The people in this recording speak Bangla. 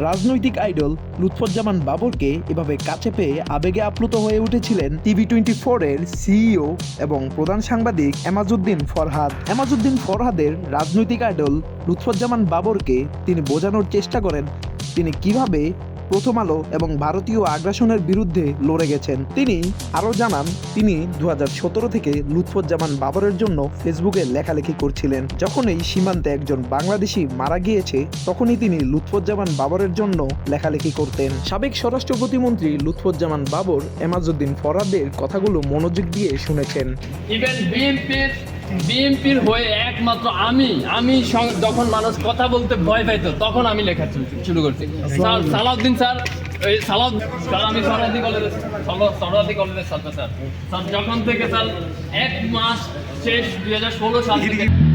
রাজনৈতিক আইডল লুৎফুজ্জামান বাবরকে এভাবে কাছে পেয়ে আবেগে আপ্লুত হয়ে উঠেছিলেন টিভি টোয়েন্টি এর সিইও এবং প্রধান সাংবাদিক এমাজউদ্দিন ফরহাদ। এমাজউদ্দিন ফরহাদের রাজনৈতিক আইডল লুৎফুজ্জামান বাবরকে তিনি বোঝানোর চেষ্টা করেন তিনি কীভাবে প্রথম আলো এবং ভারতীয় আগ্রাসনের বিরুদ্ধে লড়ে গেছেন। তিনি আরও জানান, তিনি দু হাজার সতেরো থেকে লুৎফুজ্জামান বাবরের জন্য ফেসবুকে লেখালেখি করছিলেন। যখন এই সীমান্তে একজন বাংলাদেশি মারা গিয়েছে, তখনই তিনি লুৎফুজ্জামান বাবরের জন্য লেখালেখি করতেন। সাবেক স্বরাষ্ট্র প্রতিমন্ত্রী লুৎফুজ্জামান বাবর এমাজউদ্দিন ফরাদের কথাগুলো মনোযোগ দিয়ে শুনেছেন। ইভেন বিএনপির বিএনপির হয়ে একমাত্র আমি আমি যখন মানুষ কথা বলতে ভয় পাইতো, তখন আমি লেখা শুরু- করছি। স্যার, সালাউদ্দিন স্যার, এই সালাউদ্দিন স্যার, আমি সরাদি কলেজের সরাদি কলেজের ছাত্র স্যার। স্যার, যখন থেকে স্যার এক মাস শেষ দুই হাজার ষোলো সাল থেকে